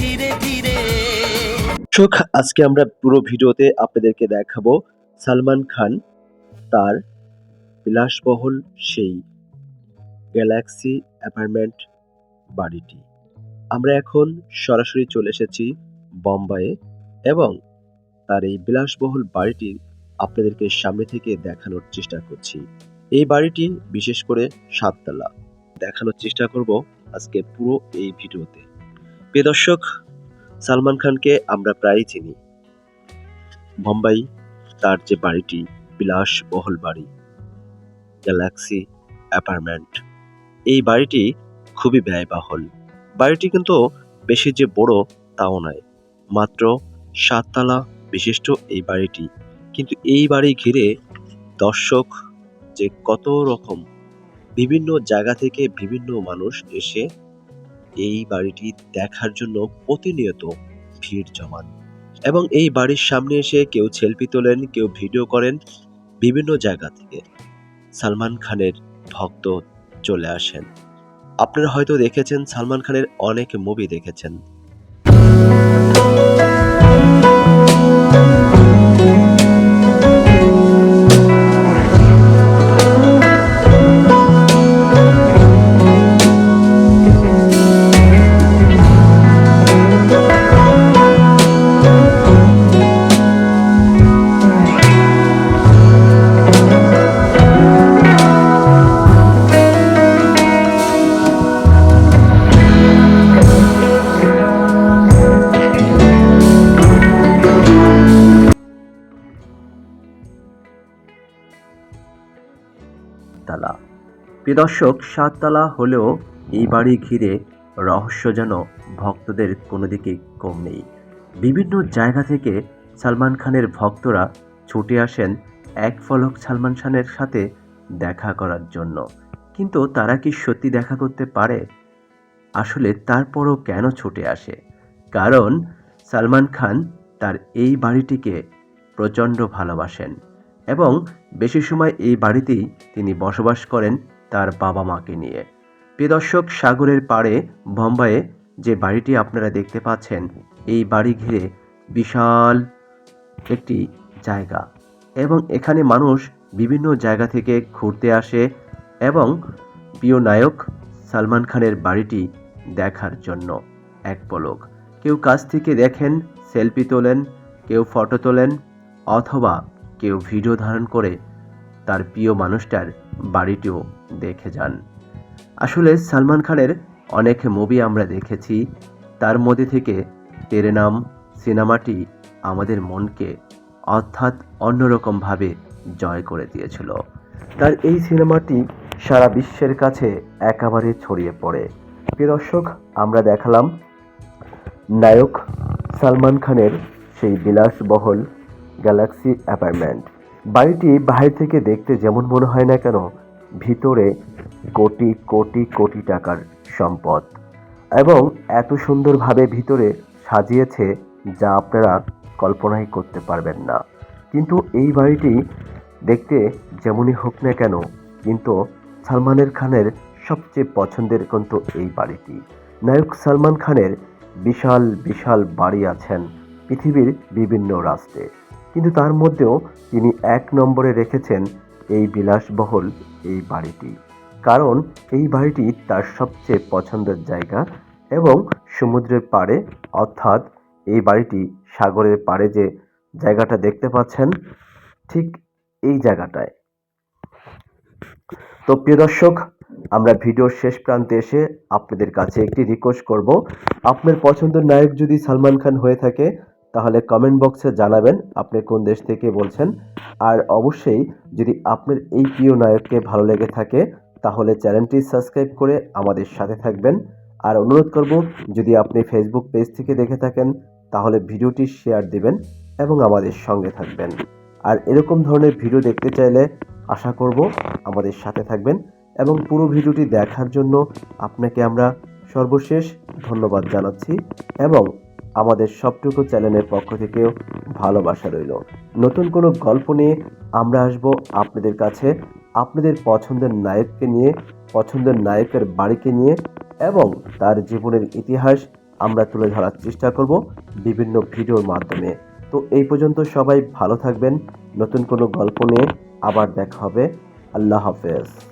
ধীরে দর্শক, আজকে আমরা পুরো ভিডিওতে আপনাদেরকে দেখাবো সালমান খান, তার বিলাসবহুল সেই গ্যালাক্সি অ্যাপার্টমেন্ট বাড়িটি। আমরা এখন সরাসরি চলে এসেছি বোম্বাইয়ে এবং তার এই বিলাসবহুল বাড়িটি আপনাদেরকে সামনে থেকে দেখানোর চেষ্টা করছি। এই বাড়িটি বিশেষ করে সাততলা। দেখানোর চেষ্টা করব আজকে পুরো এই ভিডিওতে। প্রিয় দর্শক, সালমান খানকে আমরা প্রায়ই চিনি। বোম্বাই তার যে বাড়িটি, বিলাসবহুল বাড়ি, গ্যালাক্সি অ্যাপার্টমেন্ট, এই বাড়িটি খুবই ব্যয়বহুল। বাড়িটি কিন্তু বেশি যে বড় তাও নয়, মাত্র সাততলা বিশিষ্ট এই বাড়িটি। কিন্তু এই বাড়ি ঘিরে দর্শক যে কত রকম, বিভিন্ন জায়গা থেকে বিভিন্ন মানুষ এসে এই বাড়িটি দেখার জন্য প্রতিনিয়ত ভিড় জমান। এবং এই বাড়ির সামনে এসে কেউ সেলফি তোলেন, কেউ ভিডিও করেন বিভিন্ন জায়গা থেকে। সালমান খানের ভক্ত চলে আসেন। আপনারা হয়তো দেখেছেন, সালমান খানের অনেক মুভি দেখেছেন। প্রিয় দর্শক, সাততলা হলেও এই বাড়ি ঘিরে রহস্য যেন ভক্তদের কোনো দিকে কম নেই। বিভিন্ন জায়গা থেকে সালমান খানের ভক্তরা ছুটে আসেন এক ফলক সালমান খানের সাথে দেখা করার জন্য। কিন্তু তারা কি সত্যি দেখা করতে পারে? আসলে তারপরও কেন ছুটে আসে? কারণ সালমান খান তার এই বাড়িটিকে প্রচণ্ড ভালোবাসেন এবং বেশি সময় এই বাড়িতেই তিনি বসবাস করেন তার বাবা মাকে নিয়ে। প্রিয় দর্শক, সাগরের পাড়ে, বোম্বাইয়ে যে বাড়িটি আপনারা দেখতে পাচ্ছেন, এই বাড়ি ঘিরে বিশাল একটি জায়গা এবং এখানে মানুষ বিভিন্ন জায়গা থেকে ঘুরতে আসে এবং প্রিয় নায়ক সালমান খানের বাড়িটি দেখার জন্য এক পলক। কেউ কাছ থেকে দেখেন, সেলফি তোলেন, কেউ ফটো তোলেন অথবা কেউ ভিডিও ধারণ করে তার প্রিয় মানুষটার বাড়িটিও দেখে যান। আসলে সালমান খানের অনেক মুভি আমরা দেখেছি। তার মধ্যে থেকে তেরে নাম সিনেমাটি আমাদের মনকে অর্থাৎ অন্যরকমভাবে জয় করে দিয়েছিল। তার এই সিনেমাটি সারা বিশ্বের কাছে একেবারে ছড়িয়ে পড়ে। প্রিয় দর্শক, আমরা দেখালাম নায়ক সালমান খানের সেই বিলাসবহল গ্যালাক্সি অ্যাপার্টমেন্ট বাড়িটি বাইরে থেকে দেখতে যেমন মনে হয় না কেন, ভিতরে কোটি কোটি কোটি টাকার সম্পদ। এবং এত সুন্দরভাবে ভিতরে সাজিয়েছে যা আপনারা কল্পনাই করতে পারবেন না। কিন্তু এই বাড়িটি দেখতে যেমনই হোক না কেন, কিন্তু সালমানের খানের সবচেয়ে পছন্দের কিন্তু এই বাড়িটি। নায়ক সালমান খানের বিশাল বিশাল বাড়ি আছেন পৃথিবীর বিভিন্ন রাষ্ট্রে। কিন্তু তার মধ্যেও তিনি এক নম্বরে রেখেছেন এই বিলাসবহুল এই বাড়িটি। কারণ এই বাড়িটি তার সবচেয়ে পছন্দের জায়গা এবং সমুদ্রের পাড়ে, অর্থাৎ এই বাড়িটি সাগরের পাড়ে যে জায়গাটা দেখতে পাচ্ছেন, ঠিক এই জায়গাটায়। তো প্রিয় দর্শক, আমরা ভিডিওর শেষ প্রান্তে এসে আপনাদের কাছে একটি রিকোয়েস্ট করব। আপনার পছন্দের নায়ক যদি সালমান খান হয়ে থাকে তাহলে কমেন্ট বক্সে জানাবেন আপনি কোন দেশ থেকে বলছেন। আর অবশ্যই যদি আপনার এই প্রিয় নায়ককে ভালো লেগে থাকে, তাহলে চ্যানেলটি সাবস্ক্রাইব করে আমাদের সাথে থাকবেন। আর অনুরোধ করব, যদি আপনি ফেসবুক পেজ থেকে দেখে থাকেন, তাহলে ভিডিওটি শেয়ার দিবেন এবং আমাদের সঙ্গে থাকবেন। আর এরকম ধরনের ভিডিও দেখতে চাইলে আশা করব আমাদের সাথে থাকবেন এবং পুরো ভিডিওটি দেখার জন্য আপনাকে আমরা সর্বশেষ ধন্যবাদ জানাচ্ছি এবং আমাদের সবটুকু চ্যানেলের পক্ষ থেকেও ভালোবাসা রইল। নতুন কোনো গল্প নিয়ে আমরা আসব আপনাদের কাছে, আপনাদের পছন্দের নায়ককে নিয়ে, পছন্দের নায়কের বাড়িকে নিয়ে, এবং তার জীবনের ইতিহাস আমরা তুলে ধরার চেষ্টা করব বিভিন্ন ভিডিওর মাধ্যমে। তো এই পর্যন্ত সবাই ভালো থাকবেন। নতুন কোনো গল্প নিয়ে আবার দেখা হবে। আল্লাহ হাফেজ।